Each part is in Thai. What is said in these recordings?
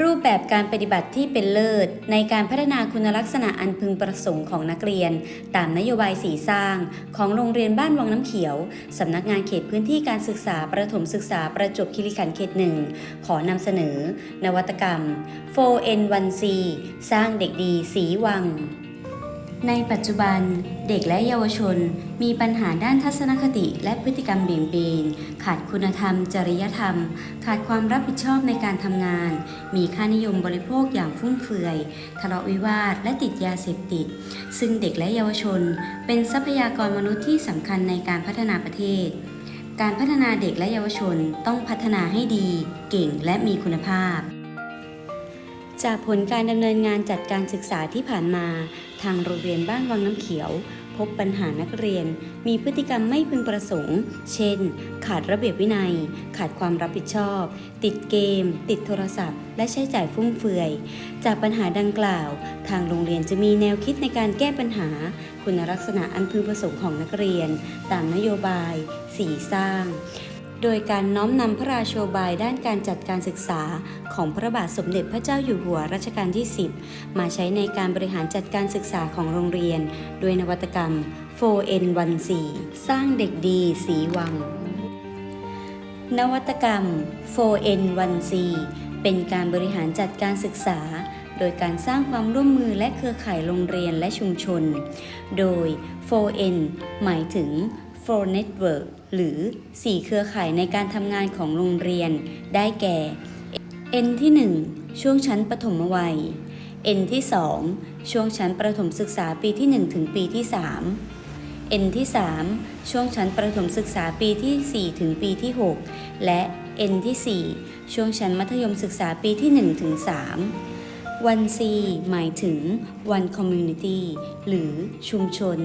รูปแบบการปฏิบัติที่เป็นเลิศ ในการพัฒนาคุณลักษณะอันพึงประสงค์ของนักเรียน ตามนโยบายสีสร้าง ของโรงเรียนบ้านวังน้ำเขียว สำนักงานเขตพื้นที่การศึกษาประถมศึกษาประจวบคีรีขันธ์เขตหนึ่งขอนำเสนอ นวัตกรรม 4N1C สร้างเด็กดีสีวัง ในปัจจุบันเด็กและเยาวชนมีปัญหาด้านทัศนคติและพฤติกรรมเบี่ยงเบน ขาดคุณธรรม จริยธรรม ขาดความรับผิดชอบในการทำงาน มีค่านิยมบริโภคอย่างฟุ่มเฟือย ทะเลาะวิวาท และติดยาเสพติด ซึ่งเด็กและเยาวชน เป็นทรัพยากรมนุษย์ที่สำคัญในการพัฒนาประเทศ การพัฒนาเด็กและเยาวชนต้องพัฒนาให้ดี เก่งและมีคุณภาพ จากผลการดำเนินงานจัดการศึกษาที่ผ่านมา ทางโรงเรียนบ้านวังน้ำเขียว พบปัญหานักเรียน มีพฤติกรรมไม่พึงประสงค์ เช่น ขาดระเบียบวินัย ขาดความรับผิดชอบ ติดเกม ติดโทรศัพท์ และใช้จ่ายฟุ่มเฟือย จากปัญหาดังกล่าว ทางโรงเรียนจะมีแนวคิดในการแก้ปัญหา คุณลักษณะอันพึงประสงค์ของนักเรียน ตามนโยบายสีสร้าง โดยการน้อมนำพระราโชบายด้านการจัดการศึกษาของพระบาทสมเด็จพระเจ้าอยู่หัวรัชกาลที่ 10 มาใช้ในการบริหารจัดการศึกษาของโรงเรียนด้วยนวัตกรรม 4N14 สร้างเด็กดีสีวัง นวัตกรรม 4N1C เป็นการบริหารจัดการศึกษาโดยการสร้างความร่วมมือและเครือข่ายโรงเรียนและชุมชน โดย 4N หมายถึง 4 Network หรือ 4 เครือข่ายในการทำงานของโรงเรียน ได้แก่ N ที่ 1 ช่วงชั้นประถมวัย N ที่ 2 ช่วงชั้นประถมศึกษาปีที่ 1 ถึงปีที่ 3 N ที่ 3 ช่วงชั้นประถมศึกษาปีที่ 4 ถึงปีที่ 6 และ N ที่ 4 ช่วงชั้นมัธยมศึกษาปีที่ 1 ถึง 3 วัน C หมายถึงวัน Community หรือชุมชน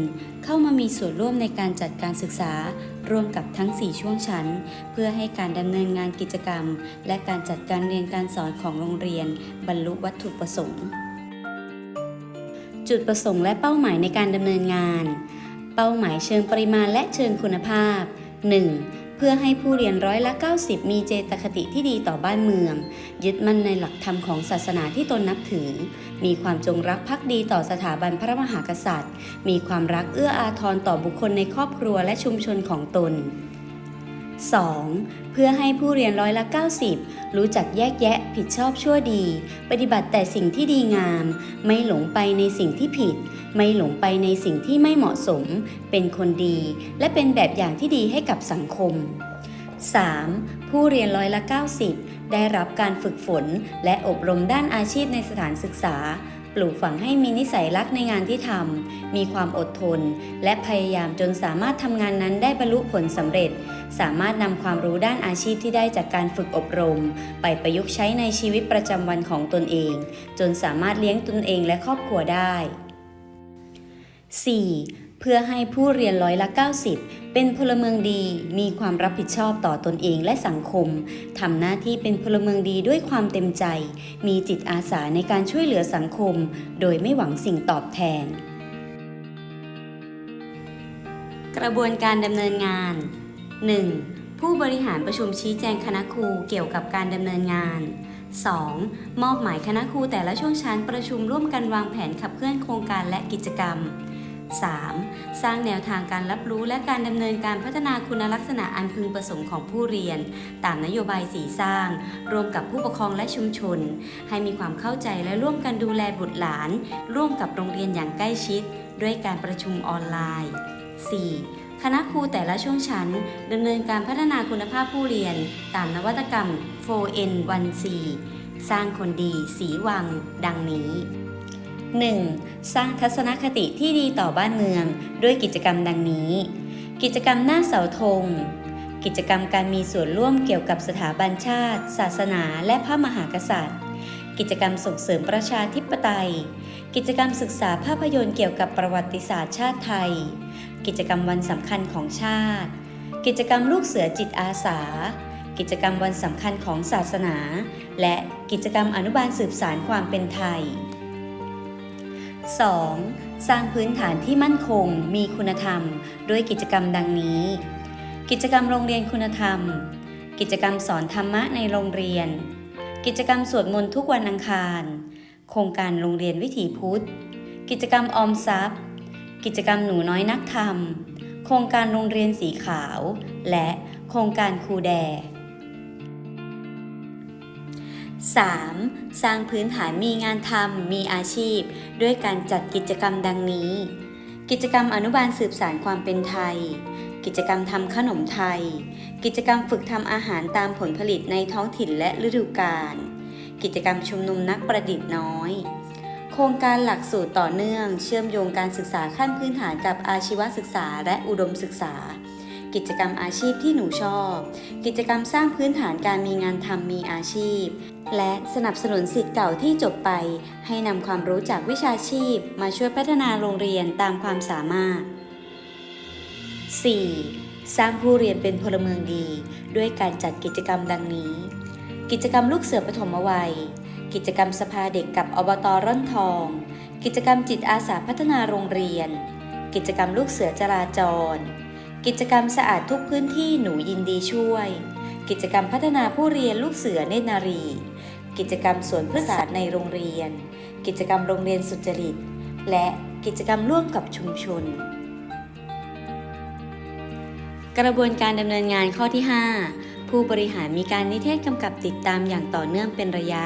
เข้ามามีส่วนร่วมในการจัดการศึกษา ร่วมกับทั้ง 4 ช่วงชั้น เพื่อให้การดำเนินงานกิจกรรม และการจัดการเรียนการสอนของโรงเรียน บรรลุวัตถุประสงค์ จุดประสงค์และเป้าหมายในการดำเนินงาน เป้าหมายเชิงปริมาณและเชิงคุณภาพ 1. เพื่อให้ผู้เรียนร้อยละ 90 มีเจตคติที่ดีต่อบ้านเมือง ยึดมั่นในหลักธรรมของศาสนาที่ตนนับถือ มีความจงรักภักดีต่อสถาบันพระมหากษัตริย์ มีความรักเอื้ออาทรต่อบุคคลในครอบครัวและชุมชนของตน 2. เพื่อให้ผู้เรียนร้อยละ 90 รู้จักแยกแยะผิดชอบชั่วดี ปฏิบัติแต่สิ่งที่ดีงาม ไม่หลงไปในสิ่งที่ผิด ไม่หลงไปในสิ่งที่ไม่เหมาะสม เป็นคนดี และเป็นแบบอย่างที่ดีให้กับสังคม 3. ผู้เรียนร้อยละ 90 ได้รับการฝึกฝน และอบรมด้านอาชีพในสถานศึกษา ปลูกฝังให้มีนิสัยรักในงานที่ทำมีความอดทน และพยายามจนสามารถทำงานนั้นได้บรรลุผลสำเร็จ สามารถนำความรู้ด้านอาชีพที่ได้จากการฝึกอบรม ไปประยุกต์ใช้ในชีวิตประจำวันของตนเอง จนสามารถเลี้ยงตนเองและครอบครัวได้ 4. เพื่อให้ผู้เรียนร้อยละ 90 เป็นพลเมืองดี มีความรับผิดชอบต่อตนเองและสังคม ทำหน้าที่เป็นพลเมืองดีด้วยความเต็มใจ มีจิตอาสาในการช่วยเหลือสังคม โดยไม่หวังสิ่งตอบแทน กระบวนการดำเนินงาน 1. ผู้บริหารประชุมชี้แจงคณะครูเกี่ยวกับการดำเนินงาน 2. มอบหมายคณะครูแต่ละช่วงชั้นประชุมร่วมกันวางแผนขับเคลื่อนโครงการและกิจกรรม 3. สร้างแนวทางการรับรู้และการดำเนินการพัฒนาคุณลักษณะอันพึงประสงค์ของผู้เรียน ตามนโยบายสีสร้าง รวมกับผู้ปกครองและชุมชน ให้มีความเข้าใจและร่วมกันดูแลบุตรหลาน ร่วมกับโรงเรียนอย่างใกล้ชิด ด้วยการประชุมออนไลน์ 4. คณะครูแต่ละช่วงชั้นดำเนินการพัฒนาคุณภาพผู้เรียน ตามนวัตกรรม 4N1C สร้างคนดีสีวัง ดังนี้ 1. สร้างทัศนคติที่ดีต่อบ้านเมือง ด้วยกิจกรรมดังนี้ กิจกรรมหน้าเสาธง กิจกรรมการมีส่วนร่วมเกี่ยวกับสถาบันชาติ ศาสนา และพระมหากษัตริย์ กิจกรรมส่งเสริมประชาธิปไตย กิจกรรมศึกษาภาพยนตร์เกี่ยวกับประวัติศาสตร์ชาติไทย กิจกรรมวันสำคัญของชาติ กิจกรรมลูกเสือจิตอาสา กิจกรรมวันสำคัญของศาสนา และกิจกรรมอนุบาลสืบสารความเป็นไทย 2. สร้างพื้นฐานที่มั่นคง มีคุณธรรม ด้วยกิจกรรมดังนี้ กิจกรรมโรงเรียนคุณธรรม กิจกรรมสอนธรรมะในโรงเรียน กิจกรรมสวดมนต์ทุกวันอังคาร โครงการโรงเรียนวิถีพุทธ กิจกรรมออมทรัพย์ กิจกรรมหนูน้อยนักธรรม โครงการโรงเรียนสีขาว และโครงการครูแด 3. สร้างพื้นฐานมีงานทำมีอาชีพ ด้วยการจัดกิจกรรมดังนี้ กิจกรรมอนุบาลสืบสารความเป็นไทย กิจกรรมทำขนมไทย กิจกรรมฝึกทำอาหารตามผลผลิตในท้องถิ่นและฤดูกาล กิจกรรมชุมนุมนักประดิษฐ์น้อย โครงการหลักสูตรต่อเนื่อง เชื่อมโยงการศึกษาขั้นพื้นฐานกับอาชีวศึกษาและอุดมศึกษา กิจกรรมอาชีพที่หนูชอบ กิจกรรมสร้างพื้นฐานการมีงานทำมีอาชีพ และสนับสนุนสิทธิ์เก่าที่จบไป ให้นำความรู้จากวิชาชีพ มาช่วยพัฒนาโรงเรียนตามความสามารถ 4. สร้างผู้เรียนเป็นพลเมืองดี ด้วยการจัดกิจกรรมดังนี้ กิจกรรมลูกเสือปฐมวัย กิจกรรมสภาเด็กกับอบตร่อนทอง กิจกรรมจิตอาสาพัฒนาโรงเรียน กิจกรรมลูกเสือจราจร กิจกรรมสะอาดทุกพื้นที่หนูยินดีช่วย กิจกรรมพัฒนาผู้เรียนลูกเสือเนตรนารี กิจกรรมสวนพืชศาสตร์ในโรงเรียน กิจกรรมโรงเรียนสุจริต และกิจกรรมร่วมกับชุมชน กระบวนการดำเนินงานข้อที่ 5 ผู้บริหารมีการนิเทศกำกับติดตามอย่างต่อเนื่องเป็นระยะ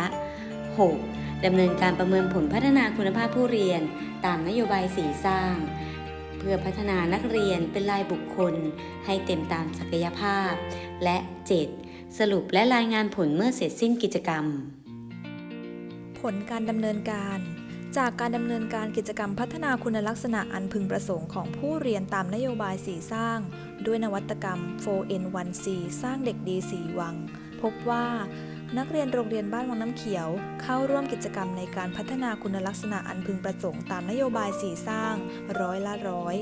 6. ดำเนินการประเมินผลพัฒนาคุณภาพผู้เรียน ตามนโยบายสีสร้าง เพื่อพัฒนานักเรียนเป็นรายบุคคล ให้เต็มตามศักยภาพ และ 7. สรุปและรายงานผลเมื่อเสร็จสิ้นกิจกรรม ผลการดำเนินการ จากการดำเนินการกิจกรรมพัฒนาคุณลักษณะอันพึงประสงค์ของผู้เรียนตามนโยบายสีสร้าง ด้วยนวัตกรรม 4N1C สร้างเด็กดีสีวัง พบว่านักเรียนโรงเรียนบ้านวังน้ำเขียว เข้าร่วมกิจกรรมในการพัฒนาคุณลักษณะอันพึงประสงค์ตามนโยบายสีสร้างร้อยละร้อย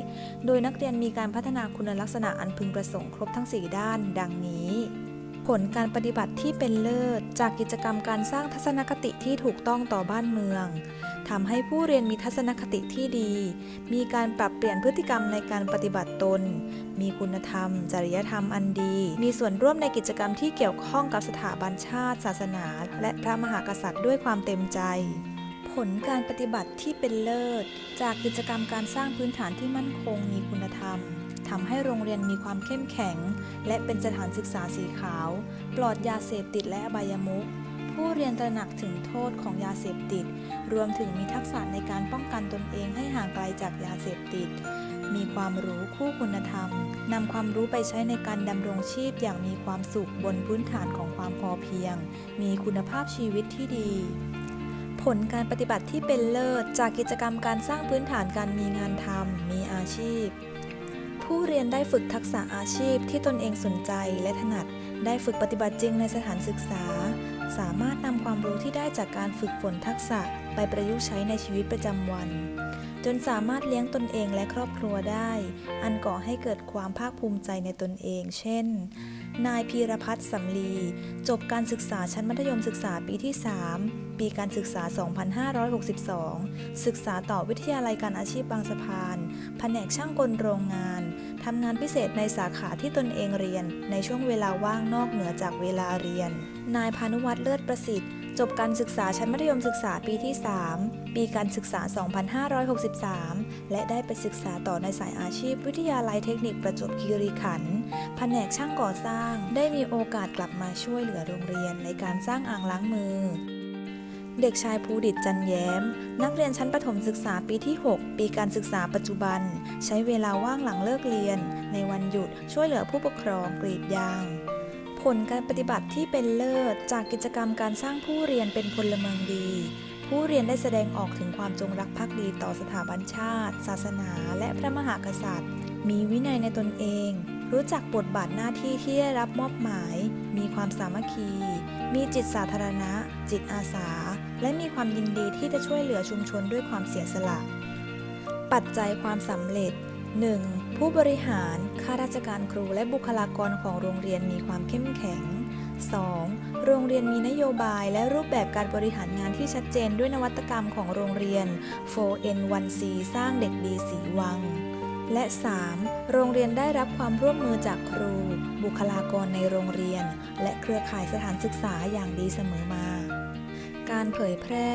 โดยนักเรียนมีการพัฒนาคุณลักษณะอันพึงประสงค์ครบทั้ง 4 ด้าน ดังนี้ผลการปฏิบัติที่เป็นเลิศ จากกิจกรรมการสร้างทัศนคติที่ถูกต้องต่อบ้านเมือง ทำให้ผู้เรียนมีทัศนคติที่ดี มีการปรับเปลี่ยนพฤติกรรมในการปฏิบัติตน มีคุณธรรม จริยธรรมอันดี มีส่วนร่วมในกิจกรรมที่เกี่ยวข้องกับสถาบันชาติ ศาสนา และพระมหากษัตริย์ด้วยความเต็มใจ ผลการปฏิบัติที่เป็นเลิศ จากกิจกรรมการสร้างพื้นฐานที่มั่นคง มีคุณธรรมทำให้โรงเรียนมีความเข้มแข็ง และเป็นสถานศึกษาสีขาว ปลอดยาเสพติดและอบายมุข ผู้เรียนตระหนักถึงโทษของยาเสพติด รวมถึงมีทักษะในการป้องกันตนเองให้ห่างไกลจากยาเสพติด มีความรู้คู่คุณธรรมนำความรู้ไปใช้ในการดำรงชีพอย่างมีความสุขบนพื้นฐานของความพอเพียง มีคุณภาพชีวิตที่ดี ผลการปฏิบัติที่เป็นเลิศ จากกิจกรรมการสร้างพื้นฐานการมีงานทำมีอาชีพผู้เรียนได้ฝึกทักษะอาชีพที่ตนเองสนใจและถนัด ได้ฝึกปฏิบัติจริงในสถานศึกษา สามารถนำความรู้ที่ได้จากการฝึกฝนทักษะไปประยุกต์ใช้ในชีวิตประจำวัน จนสามารถเลี้ยงตนเองและครอบครัวได้ อันก่อให้เกิดความภาคภูมิใจในตนเอง เช่น นายพีรพัฒน์สำลี จบการศึกษาชั้นมัธยมศึกษาปีที่ 3 ปีการศึกษา 2562 ศึกษาต่อวิทยาลัยการอาชีพบางสะพาน แผนกช่างกลโรงงาน ทำงานพิเศษในสาขาที่ตนเองเรียน ในช่วงเวลาว่างนอกเหนือจากเวลาเรียน นายพานุวัฒน์เลิศประสิทธิ์ จบการศึกษาชั้นมัธยมศึกษาปีที่ 3 ปีการศึกษา 2563 และได้ไปศึกษาต่อในสายอาชีพวิทยาลัยเทคนิคประจวบคีรีขันธ์แผนกช่างก่อสร้าง ได้มีโอกาสกลับมาช่วยเหลือโรงเรียนในการสร้างอ่างล้างมือ เด็กชายภูดิตจันแย้ม นักเรียนชั้นประถมศึกษาปีที่ 6 ปีการศึกษาปัจจุบัน ใช้เวลาว่างหลังเลิกเรียน ในวันหยุดช่วยเหลือผู้ปกครองกรีดยาง ผลการปฏิบัติที่เป็นเลิศ จากกิจกรรมการสร้างผู้เรียนเป็นพลเมืองดี ผู้เรียนได้แสดงออกถึงความจงรักภักดีต่อสถาบันชาติ ศาสนา และพระมหากษัตริย์ มีวินัยในตนเอง รู้จักบทบาทหน้าที่ที่ได้รับมอบหมาย มีความสามัคคี มีจิตสาธารณะ จิตอาสา และมีความยินดีที่จะช่วยเหลือชุมชนด้วยความเสียสละ ปัจจัยความสำเร็จ 1. ผู้บริหาร ข้าราชการครูและบุคลากรของโรงเรียนมีความเข้มแข็ง 2. โรงเรียนมีนโยบายและรูปแบบการบริหารงานที่ชัดเจนด้วยนวัตกรรมของโรงเรียน 4N1C สร้างเด็กดีสีวัง และ 3. โรงเรียนได้รับความร่วมมือจากครู บุคลากรในโรงเรียน และเครือข่ายสถานศึกษาอย่างดีเสมอมา การเผยแพร่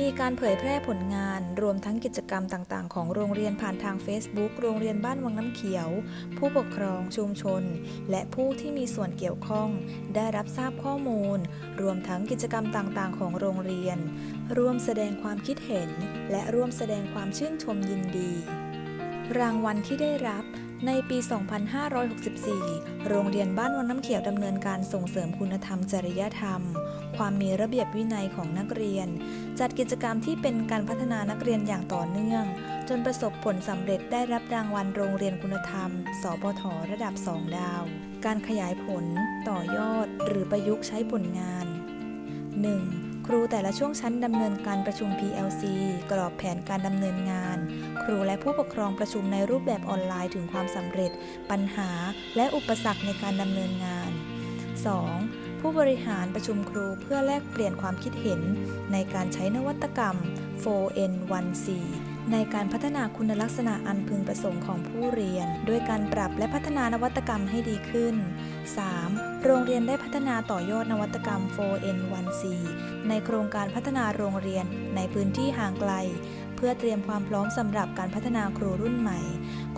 มีการเผยแพร่ผลงานรวมทั้งกิจกรรมต่าง ๆ ของโรงเรียนผ่านทาง Facebook โรงเรียนบ้านวังน้ำเขียว ผู้ปกครองชุมชน และผู้ที่มีส่วนเกี่ยวข้อง ได้รับทราบข้อมูล รวมทั้งกิจกรรมต่าง ๆ ของโรงเรียน ร่วมแสดงความคิดเห็น และร่วมแสดงความชื่นชมยินดี รางวัลที่ได้รับในปี 2564 โรงเรียนบ้านวังน้ำเขียวดำเนินการส่งเสริมคุณธรรมจริยธรรม ความมีระเบียบวินัยของนักเรียน จัดกิจกรรมที่เป็นการพัฒนานักเรียนอย่างต่อเนื่อง จนประสบผลสำเร็จได้รับรางวัลโรงเรียนคุณธรรม สปทระดับ 2 ดาว การขยายผล ต่อยอด หรือประยุกต์ใช้ผลงาน 1. ครูแต่ละช่วงชั้นดำเนินการประชุม PLC กรอบแผนการดำเนินงาน ครูและผู้ปกครองประชุมในรูปแบบออนไลน์ถึงความสำเร็จ ปัญหา และอุปสรรคในการดำเนินงาน 2. ผู้บริหารประชุมครูเพื่อแลกเปลี่ยนความคิดเห็น ในการใช้นวัตกรรม 4N14 ในการพัฒนาคุณลักษณะอันพึงประสงค์ของผู้เรียน ด้วยการปรับและพัฒนานวัตกรรมให้ดีขึ้น 3. โรงเรียนได้พัฒนาต่อยอดนวัตกรรม 4N14 ในโครงการพัฒนาโรงเรียนในพื้นที่ห่างไกล เพื่อเตรียมความพร้อมสำหรับการพัฒนาครูรุ่นใหม่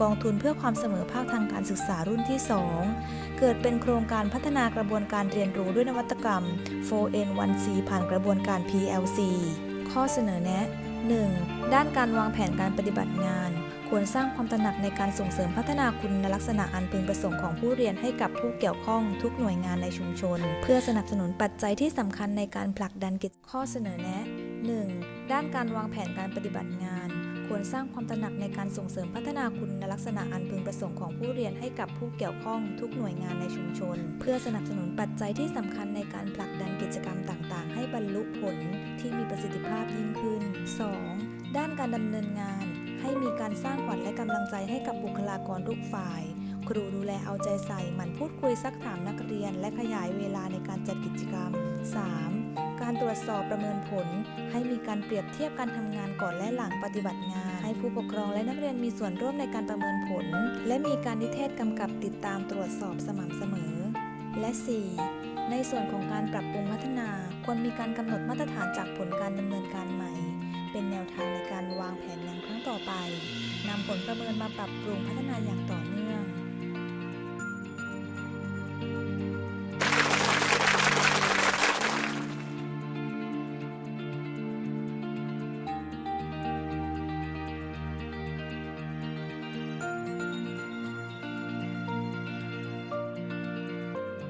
กองทุนเพื่อความเสมอภาคทางการศึกษารุ่นที่ 2 เกิดเป็นโครงการพัฒนากระบวนการเรียนรู้ด้วยนวัตกรรม 4N1C ผ่านกระบวนการ PLC ข้อเสนอแนะ 1. ด้านการวางแผนการปฏิบัติงาน ควรสร้างความตระหนักในการส่งเสริมพัฒนาคุณลักษณะอันพึงประสงค์ของผู้เรียนให้กับผู้เกี่ยวข้องทุกหน่วยงานในชุมชน เพื่อสนับสนุนปัจจัยที่สำคัญในการผลักดันกิจข้อเสนอแนะ 1. ด้านการวางแผนการปฏิบัติงาน ควรสร้างความตระหนักในการส่งเสริมพัฒนาคุณลักษณะอันพึงประสงค์ของผู้เรียนให้กับผู้เกี่ยวข้องทุกหน่วยงานในชุมชน เพื่อสนับสนุนปัจจัยที่สำคัญในการผลักดันกิจกรรมต่างๆ ให้บรรลุผลที่มีประสิทธิภาพยิ่งขึ้น 2. ด้านการดำเนินงาน ให้มีการสร้างขวัญและกำลังใจให้กับบุคลากรทุกฝ่าย ครูดูแลเอาใจใส่หมั่นพูดคุยซักถามนักเรียน และขยายเวลาในการจัดกิจกรรม 3. การตรวจสอบประเมินผล ให้มีการเปรียบเทียบการทำงานก่อนและหลังปฏิบัติงาน ให้ผู้ปกครองและนักเรียนมีส่วนร่วมในการประเมินผล และมีการนิเทศกำกับติดตามตรวจสอบสม่ำเสมอ และ 4. ในส่วนของการปรับปรุงพัฒนา ควรมีการกำหนดมาตรฐานจากผลการดำเนินการใหม่ เป็นแนวทางในการวางแผนงานครั้งต่อไปนำผลประเมินมาปรับปรุงพัฒนาอย่างต่อเนื่อง